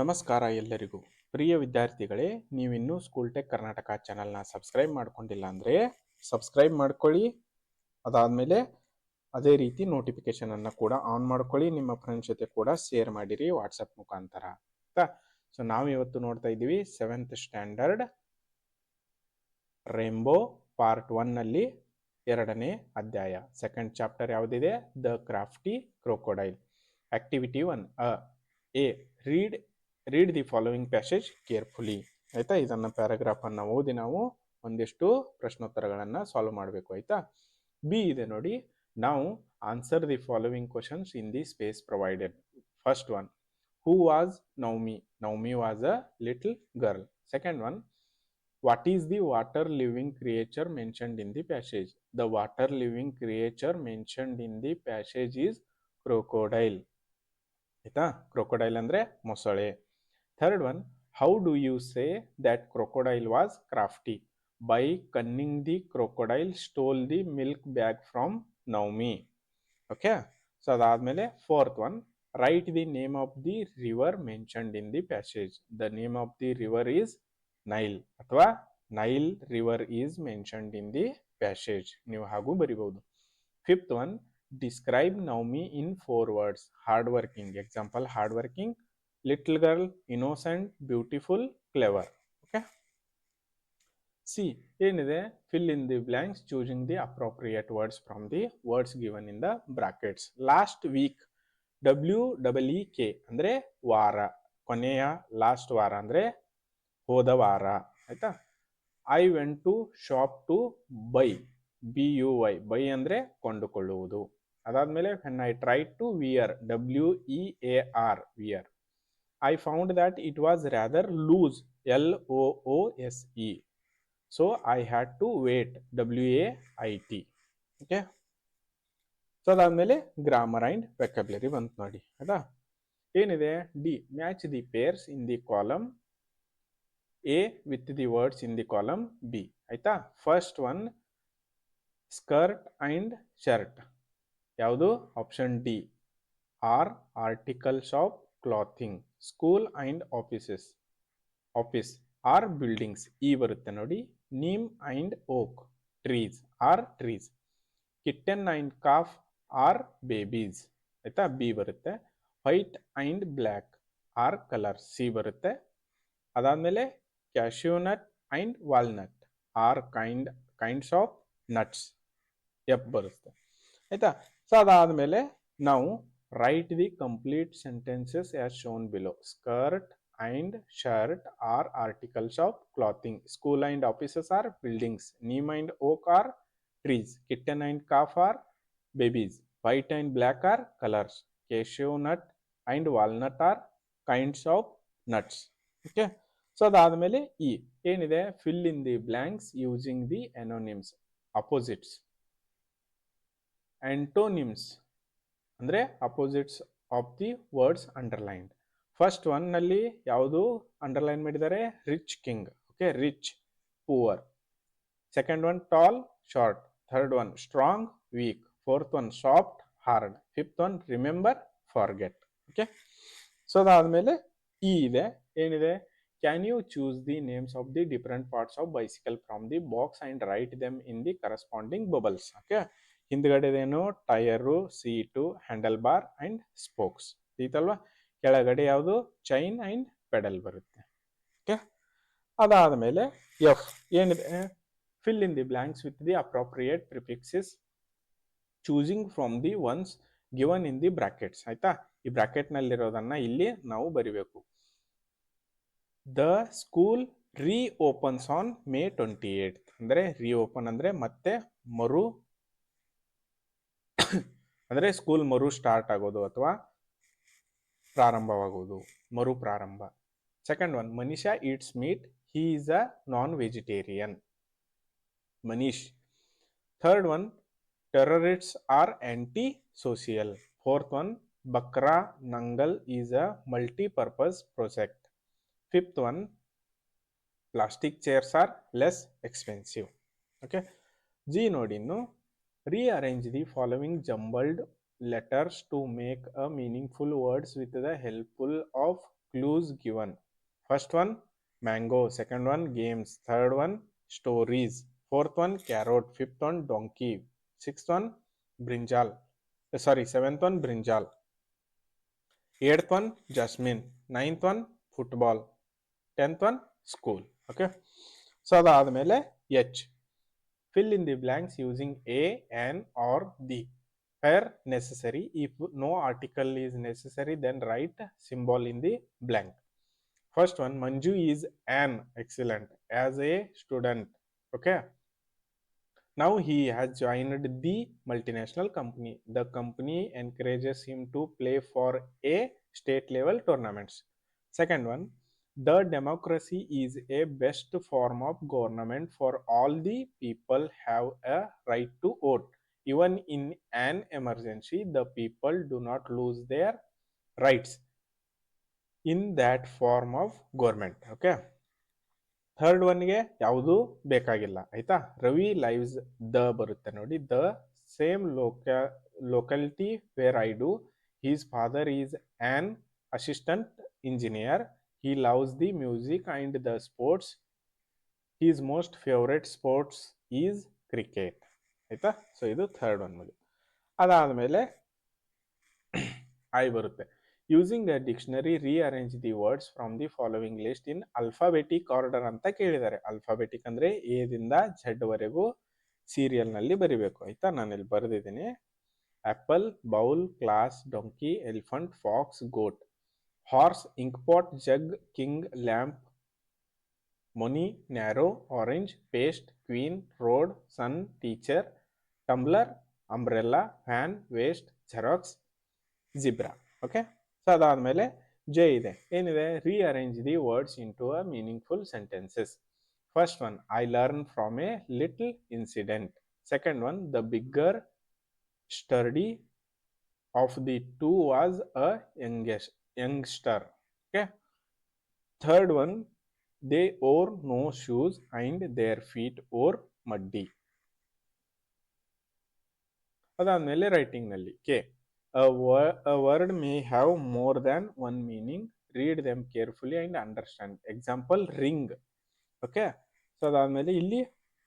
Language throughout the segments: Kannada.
ನಮಸ್ಕಾರ ಎಲ್ಲರಿಗೂ. ಪ್ರಿಯ ವಿದ್ಯಾರ್ಥಿಗಳೇ, ನೀವಿನ್ನೂ ಸ್ಕೂಲ್ ಟೆಕ್ ಕರ್ನಾಟಕ ಚಾನಲ್ನ ಸಬ್ಸ್ಕ್ರೈಬ್ ಮಾಡ್ಕೊಂಡಿಲ್ಲ ಅಂದರೆ ಸಬ್ಸ್ಕ್ರೈಬ್ ಮಾಡ್ಕೊಳ್ಳಿ. ಅದಾದಮೇಲೆ ಅದೇ ರೀತಿ ನೋಟಿಫಿಕೇಶನ್ ಅನ್ನು ಕೂಡ ಆನ್ ಮಾಡ್ಕೊಳ್ಳಿ. ನಿಮ್ಮ ಫ್ರೆಂಡ್ಸ್ ಜೊತೆ ಕೂಡ ಶೇರ್ ಮಾಡಿರಿ ವಾಟ್ಸಪ್ ಮುಖಾಂತರ. ಆಯ್ತಾ? ಸೊ ನಾವು ಇವತ್ತು ನೋಡ್ತಾ ಇದ್ದೀವಿ ಸೆವೆಂತ್ ಸ್ಟ್ಯಾಂಡರ್ಡ್ ರೇಂಬೋ ಪಾರ್ಟ್ ಒನ್ನಲ್ಲಿ ಎರಡನೇ ಅಧ್ಯಾಯ. ಸೆಕೆಂಡ್ ಚಾಪ್ಟರ್ ಯಾವುದಿದೆ? The crafty crocodile activity one uh, A read read the following passage carefully ಆಯಿತಾ? ಇದನ್ನು ಪ್ಯಾರಾಗ್ರಾಫನ್ನು ಓದಿ ನಾವು ಒಂದಿಷ್ಟು ಪ್ರಶ್ನೋತ್ತರಗಳನ್ನು ಸಾಲ್ವ್ ಮಾಡಬೇಕು, ಆಯಿತಾ? ಬಿ ಇದೆ ನೋಡಿ. ನಾವು answer the following questions in the space provided first one who was Naomi Naomi was a little girl second one what is the water living creature mentioned in the passage the water living creature mentioned in the passage is crocodile ಆಯಿತಾ? ಕ್ರೋಕೋಡೈಲ್ ಅಂದರೆ ಮೊಸಳೆ. Third one how do you say that crocodile was crafty by cunning the crocodile stole the milk bag from Naomi okay so ಅದಾದ್ಮೇಲೆ fourth one write the name of the river mentioned in the passage the name of the river is Nile ಅಥವಾ Nile river is mentioned in the passage ನೀವು ಹಾಗೂ ಬರಿಬಹುದು fifth one describe Naomi in four words hard working example hard working little girl innocent beautiful clever okay C ಏನಿದೆ? Fill in the blanks choosing the appropriate words from the words given in the brackets last week W double E K ಅಂದರೆ ವಾರ. ಕೊನೆಯ ಲಾಸ್ಟ್ ವಾರ ಅಂದರೆ ಹೋದ ವಾರ. ಆಯಿತಾ? I went to shop to buy B U Y buy ಅಂದರೆ ಕೊಂಡುಕೊಳ್ಳುವುದು. ಅದಾದಮೇಲೆ when I try to wear W E A R wear I found that it was rather loose L O O S E so I had to wait W A I T okay so ಅದಾದ್ಮೇಲೆ ಗ್ರಾಮರ್ ಅಂಡ್ ವೆಕಬ್ಲರಿ ಬಂತು ನೋಡಿ ಆಯ್ತಾ ಏನಿದೆ? D match the pairs in the column A with the words in the column B ಆಯ್ತಾ? First one skirt and shirt ಯಾವುದು? Option D are articles of clothing school and offices office are buildings ಈ ಬರುತ್ತೆ ನೋಡಿ. Neem and oak trees are trees kitten and calf are babies ಆಯ್ತಾ? ಬಿ ಬರುತ್ತೆ. White and black are colour C ಬರುತ್ತೆ. ಅದಾದಮೇಲೆ cashew nut and walnut are kind kinds of nuts F ಬರುತ್ತೆ. ಆಯಿತಾ? ಸೊ ಅದಾದಮೇಲೆ ನಾವು write the complete sentences as shown below skirt and shirt are articles of clothing school and offices are buildings neem and oak are trees kitten and calf are babies white and black are colours cashew nut and walnut are kinds of nuts okay so ಅದಾದಮೇಲೆ ಇ ಏನಿದೆ fill in the blanks using the antonyms opposites antonyms ಅಂದರೆ opposites of the words underlined first ಒನ್ನಲ್ಲಿ ಯಾವುದು ಅಂಡರ್ಲೈನ್ ಮಾಡಿದ್ದಾರೆ? Rich king okay rich poor second one tall short third one strong weak fourth one soft hard fifth one remember forget okay so ಅದಾದಮೇಲೆ ಇ ಇದೆ. ಏನಿದೆ? Can you choose the names of the different parts of bicycle from the box and write them in the corresponding bubbles okay ಹಿಂದ್ಗಡೆದೇನು tyre, seat handle bar and spokes. ಈತಲ್ವಾ ಕೆಳಗಡೆ ಯಾವುದು? ಚೈನ್ ಆ್ಯಂಡ್ ಪೆಡಲ್ ಬರುತ್ತೆ. ಓಕೆ? ಅದಾದ ಮೇಲೆ ಎಫ್. ಏನಿದೆ? Fill in the blanks with the appropriate prefixes choosing from the ones given in the brackets ಆಯ್ತಾ? ಈ ಬ್ರಾಕೆಟ್ ನಲ್ಲಿರೋದನ್ನ ಇಲ್ಲಿ ನಾವು ಬರಿಬೇಕು. The school reopens on May twenty eight ಅಂದರೆ ರೀ ಓಪನ್ ಅಂದ್ರೆ ಮತ್ತೆ ಮರು ಅಂದ್ರೆ ಸ್ಕೂಲ್ ಮರು ಸ್ಟಾರ್ಟ್ ಆಗೋದು ಅಥವಾ ಪ್ರಾರಂಭವಾಗೋದು, ಮರು ಪ್ರಾರಂಭ. Second one Manisha eats meat he is a non vegetarian Manish third one terrorists are anti social fourth one Bhakra Nangal is a multipurpose project fifth one plastic chairs are less expensive okay G ನೋಡಿ ಇನ್ನು. rearrange the following jumbled letters to make a meaningful words with the helpful of clues clues given. First one, mango. Second one, games. Third one, stories. Fourth one, carrot. Fifth one, donkey. Sixth one, brinjal. Uh, Sorry, seventh one, brinjal. Eighth one, jasmine. Ninth one, football. Tenth one, school. Okay. So ಅದಾದಮೇಲೆ H Fill in the blanks using a, an or the. Where necessary, if no article is necessary, then write symbol in the blank. First one, Manju is an excellent as a student. Okay. Now he has joined the multinational company. The company encourages him to play for a state level tournaments. Second one, the democracy is a best form of government for all the people have a right to vote even in an emergency the people do not lose their rights in that form of government okay third ಒನ್ಗೆ ಯಾವುದೂ ಬೇಕಾಗಿಲ್ಲ ಆಯ್ತಾ ರವಿ ಲೈವ್ಸ್ ದ ಬರುತ್ತೆ ನೋಡಿ the same loca locality where I do his father is an assistant engineer he loves the music and the sports. His most favorite sports is cricket. ಆಯ್ತಾ? ಸೊ ಇದು ಥರ್ಡ್ ಒನ್ ಮುಗಿ ಅದಾದಮೇಲೆ ಐ ಬರುತ್ತೆ. Using a dictionary rearrange the words from the following list in alphabetic order ಅಂತ ಕೇಳಿದ್ದಾರೆ. ಅಲ್ಫಾಬೆಟಿಕ್ ಅಂದರೆ ಎದಿಂದ ಝಡ್ ವರೆಗೂ ಸೀರಿಯಲ್ನಲ್ಲಿ ಬರಿಬೇಕು. ಆಯ್ತಾ? ನಾನು ಇಲ್ಲಿ ಬರೆದಿದ್ದೀನಿ. Apple bowl class donkey elephant fox goat horse, inkpot, jug, king, lamp, money, narrow, orange, paste, queen, road, sun, teacher, tumbler, umbrella, fan, waste, xerox, zebra. Okay so ಅದಾದಮೇಲೆ ಜೆ ಇದೆ ಏನಿದೆ rearrange the words into a meaningful sentences first one I learn from a little incident second one the bigger sturdy of the two was a youngest youngster okay third one they wore no shoes and their feet were muddy. ಅದಾದಮೇಲೆ ರೈಟಿಂಗ್ನಲ್ಲಿ K word may have more than one meaning read them carefully and understand example ring okay so ಅದಾದಮೇಲೆ ಇಲ್ಲಿ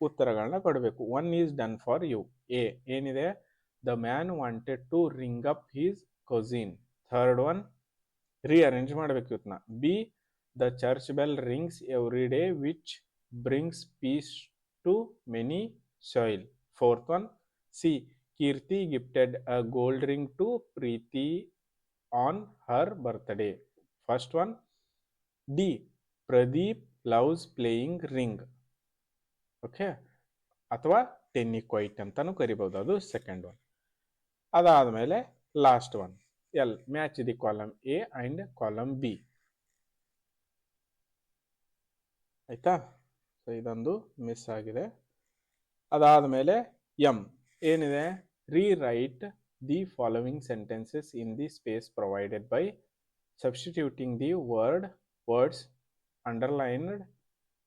ಉತ್ತರಗಳನ್ನ ಕೊಡಬೇಕು. One is done for you A ಏನಿದೆ? The man wanted to ring up his cousin third one rearrange ಮಾಡಬೇಕು ಇವತ್ತನ್ನ B the church bell rings every day which brings peace to many soil fourth one C Keerthi gifted a gold ring to Preethi on her birthday first one D Pradeep loves playing ring okay ಅಥವಾ ಟೆನ್ನಿ ಕ್ವೈಟ್ ಅಂತಾನು ಕರಿಬೋದು ಅದು ಸೆಕೆಂಡ್ ಒನ್ ಅದಾದಮೇಲೆ last one L Match the column A and column B. ಆಯ್ತಾ? ಸೊ ಇದೊಂದು ಮಿಸ್ ಆಗಿದೆ. ಅದಾದ ಮೇಲೆ ಎಂ ಏನಿದೆ rewrite the following sentences in the space provided by substituting the word words underlined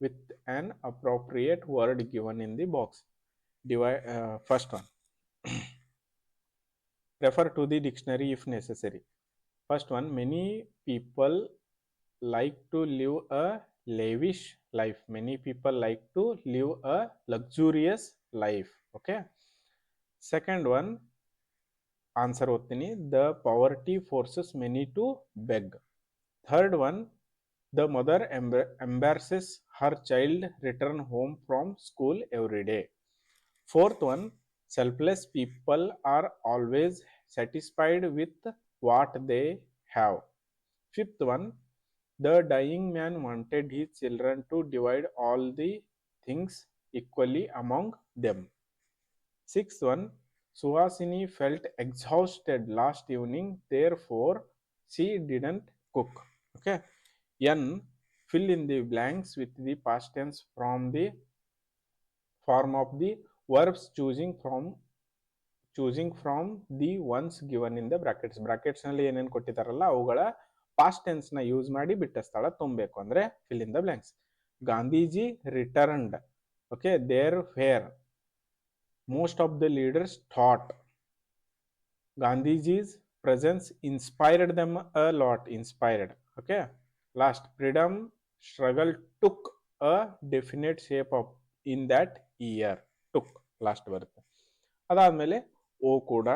with an appropriate word given in the box D Y first one refer to the dictionary if necessary. First one many people like to live a lavish life. Many people like to live a luxurious life okay? Second one answer ottini the poverty forces many to beg. Third one the mother embarrasses her child return home from school every day. Fourth one selfless people are always satisfied with what they have. Fifth one, the dying man wanted his children to divide all the things equally among them. Sixth one, Suhasini felt exhausted last evening, therefore she didn't cook. Okay. N, fill in the blanks with the past tense from the form of the verbs choosing from choosing from the ones given in the brackets ಬ್ರಾಕೆಟ್ಸ್ನಲ್ಲಿ ಏನೇನು ಕೊಟ್ಟಿದ್ದಾರಲ್ಲ, ಅವುಗಳ ಪಾಸ್ಟ್ ಟೆನ್ಸ್ನ ಯೂಸ್ ಮಾಡಿ ಬಿಟ್ಟ ಸ್ಥಳ ತುಂಬಬೇಕು. ಅಂದರೆ fill in the blanks Gandhiji returned okay there fair most of the leaders thought Gandhiji's presence inspired them a lot inspired okay last freedom struggle took a definite shape of in that year took last ಬರುತ್ತೆ. ಅದಾದಮೇಲೆ ಓ ಕೂಡ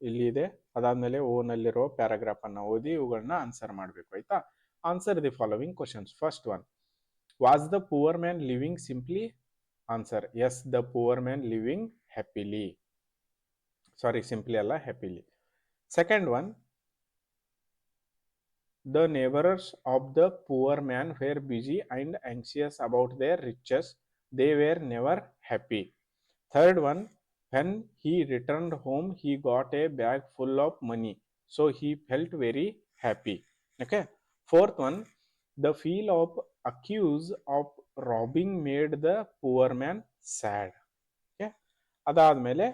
ಇಲ್ಲಿ ಇದೆ ಅದಾದಮೇಲೆ ಓನಲ್ಲಿರೋ ಪ್ಯಾರಾಗ್ರಾಫನ್ನು ಓದಿ ಇವುಗಳನ್ನ ಆನ್ಸರ್ ಮಾಡಬೇಕು ಆಯ್ತಾ? Answer the following questions first one was the poor man living simply answer yes the poor man living happily sorry simply ಅಲ್ಲ happily second one the neighbours of the poor man were busy and anxious about their riches they were never happy third one, when he returned home, he got a bag full of money. So he felt very happy. Okay. Fourth one, the feel of accuse of robbing made the poor man sad. Okay. ಅದಾದ್ಮೇಲೆ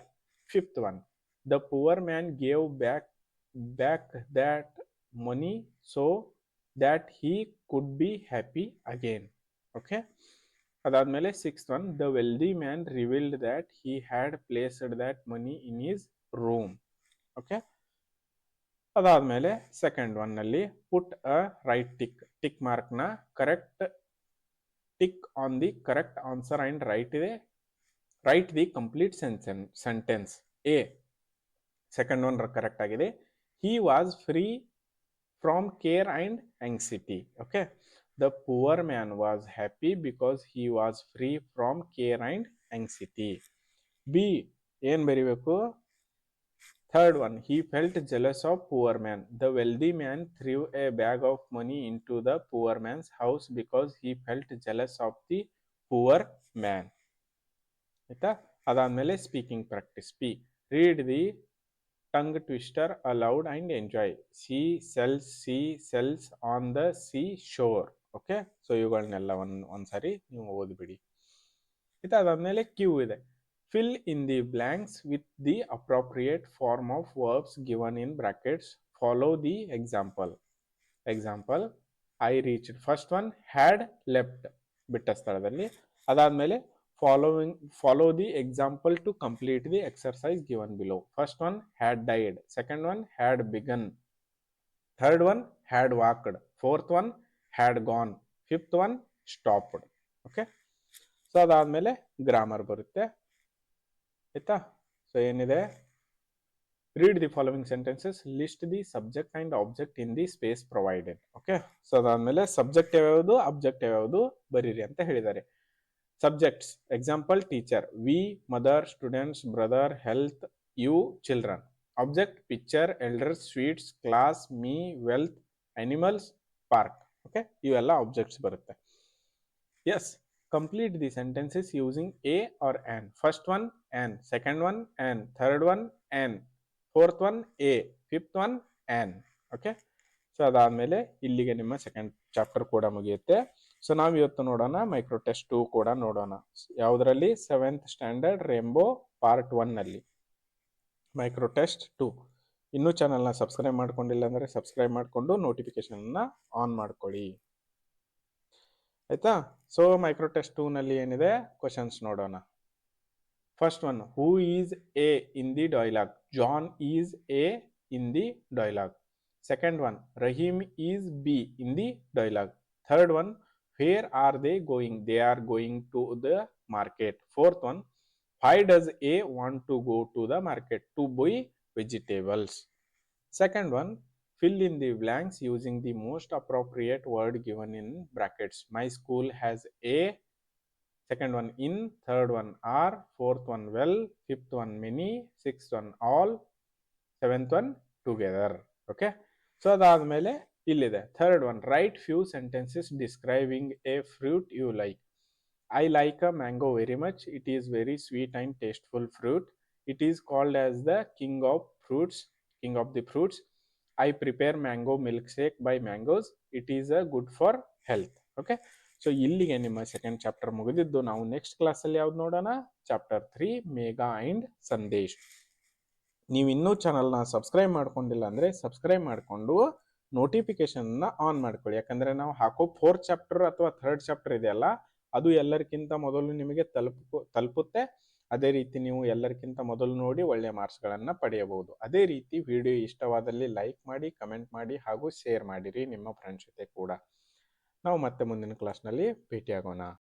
fifth one the poor man gave back back that money so that he could be happy again okay ಅದಾದ್ಮೇಲೆ six one the wealthy man revealed that he had placed that money in his room okay ಅದಾದ್ಮೇಲೆ ಸೆಕೆಂಡ್ ಒನ್ನಲ್ಲಿ put a right tick tick ಮಾರ್ಕ್ನ correct tick on the correct answer and write ಇದೆ right the complete ಸೆನ್ಸೆನ್ sentence A second one correct ಆಗಿದೆ. He was free from care and anxiety. Okay? The poor man was happy because he was free from care and anxiety. B. ಏನ್ ಬರಿಬೇಕು third one he felt jealous of poor man the wealthy man threw a bag of money into the poor man's house because he felt jealous of the poor man ಆಯ್ತಾ ಅದಾದ್ಮೇಲೆ speaking practice P read the tongue twister aloud and enjoy she sells seashells on the seashore okay so ಇವುಗಳನ್ನೆಲ್ಲ ಒಂದು, ಒಂದ್ಸರಿ ನೀವು ಓದ್ಬಿಡಿ. ಇದಾದ್ಮೇಲೆ ಕ್ಯೂ ಇದೆ. Fill in the blanks with the appropriate form of verbs given in brackets follow the example example I reach first one had left ಬಿಟ್ಟ ಸ್ಥಳದಲ್ಲಿ. ಅದಾದ್ಮೇಲೆ following follow the example to complete the exercise given below first one had died second one had begun third one had walked fourth one had gone fifth one stopped okay so ಅದಾದ್ಮೇಲೆ ಗ್ರಾಮರ್ ಬರುತ್ತೆ. ಆಯ್ತಾ? ಸೊ ಏನಿದೆ? Read the following sentences list the subject and object in the space provided okay so ಅದಾದ್ಮೇಲೆ ಸಬ್ಜೆಕ್ಟ್ ಯಾವ್ಯಾವುದು ಅಬ್ಜೆಕ್ಟ್ ಯಾವ್ಯಾವುದು ಬರೀರಿ ಅಂತ ಹೇಳಿದ್ದಾರೆ. Subjects example teacher we mother students brother health you children object picture elders sweets class me wealth animals park okay? ಇವೆಲ್ಲ ಆಬ್ಜೆಕ್ಟ್ಸ್ ಬರುತ್ತೆ. S complete the sentences using a or an first one an second one an third one an fourth one a fifth one an okay so ಅದಾದಮೇಲೆ ಇಲ್ಲಿಗೆ ನಿಮ್ಮ ಸೆಕೆಂಡ್ ಚಾಪ್ಟರ್ ಕೂಡ ಮುಗಿಯುತ್ತೆ. ಸೊ ನಾವು ಇವತ್ತು ನೋಡೋಣ ಮೈಕ್ರೋ ಟೆಸ್ಟ್ ಟೂ ಕೂಡ ನೋಡೋಣ. ಯಾವುದರಲ್ಲಿ? ಸೆವೆಂತ್ ಸ್ಟ್ಯಾಂಡರ್ಡ್ ರೇಂಬೋ ಪಾರ್ಟ್ ಒನ್ನಲ್ಲಿ ಮೈಕ್ರೋ ಟೆಸ್ಟ್ ಟೂ ಇನ್ನೂ ಚಾನಲ್ನ ಸಬ್ಸ್ಕ್ರೈಬ್ ಮಾಡ್ಕೊಂಡಿಲ್ಲ ಅಂದರೆ ಸಬ್ಸ್ಕ್ರೈಬ್ ಮಾಡಿಕೊಂಡು ನೋಟಿಫಿಕೇಶನ್ನ ಆನ್ ಮಾಡ್ಕೊಳ್ಳಿ. ಆಯಿತಾ? ಸೊ ಮೈಕ್ರೋ ಟೆಸ್ಟ್ ಟೂನಲ್ಲಿ ಏನಿದೆ? ಕ್ವಶನ್ಸ್ ನೋಡೋಣ. First one who is A in the dialogue John is A in the dialogue second one Rahim is B in the dialogue third one where are they going they are going to the market fourth one why does A want to go to the market to buy vegetables second one fill in the blanks using the most appropriate word given in brackets my school has a second one in third one are fourth one well fifth one many sixth one all seventh one together okay so ಅದಾದ್ಮೇಲೆ ಇಲ್ಲಿದೆ third one write few sentences describing a fruit you like I like a mango very much it is very sweet and tasteful fruit It is called as the king of fruits king of the fruits I prepare mango milk by by mangoes it is a good for health okay so ಇಲ್ಲಿಗೆ ನಿಮ್ಮ ಸೆಕೆಂಡ್ ಚಾಪ್ಟರ್ ಮುಗಿದಿದ್ದು. ನಾವು ನೆಕ್ಸ್ಟ್ ಕ್ಲಾಸಲ್ಲಿ ಯಾವ್ದು ನೋಡೋಣ? Chapter three Megha and Sandesh ನೀವು ಇನ್ನೂ ಚಾನಲ್ನ ಸಬ್ಸ್ಕ್ರೈಬ್ ಮಾಡ್ಕೊಂಡಿಲ್ಲ ಅಂದರೆ ಸಬ್ಸ್ಕ್ರೈಬ್ ಮಾಡಿಕೊಂಡು ನೋಟಿಫಿಕೇಶನ್ನ ಆನ್ ಮಾಡ್ಕೊಳ್ಳಿ. ಯಾಕಂದರೆ ನಾವು ಹಾಕೋ ಫೋರ್ತ್ ಚಾಪ್ಟರ್ ಅಥವಾ ಥರ್ಡ್ ಚಾಪ್ಟರ್ ಇದೆಯಲ್ಲ ಅದು ಎಲ್ಲರಿಗಿಂತ ಮೊದಲು ನಿಮಗೆ ತಲುಪ, ತಲುಪುತ್ತೆ. ಅದೇ ರೀತಿ ನೀವು ಎಲ್ಲರಿಗಿಂತ ಮೊದಲು ನೋಡಿ ಒಳ್ಳೆಯ ಮಾರ್ಕ್ಸ್ಗಳನ್ನು ಪಡೆಯಬಹುದು. ಅದೇ ರೀತಿ ವಿಡಿಯೋ ಇಷ್ಟವಾದಲ್ಲಿ ಲೈಕ್ ಮಾಡಿ, ಕಮೆಂಟ್ ಮಾಡಿ ಹಾಗೂ ಶೇರ್ ಮಾಡಿರಿ ನಿಮ್ಮ ಫ್ರೆಂಡ್ಸ್ ಜೊತೆ ಕೂಡ. ನಾವು ಮತ್ತೆ ಮುಂದಿನ ಕ್ಲಾಸ್ನಲ್ಲಿ ಭೇಟಿಯಾಗೋಣ.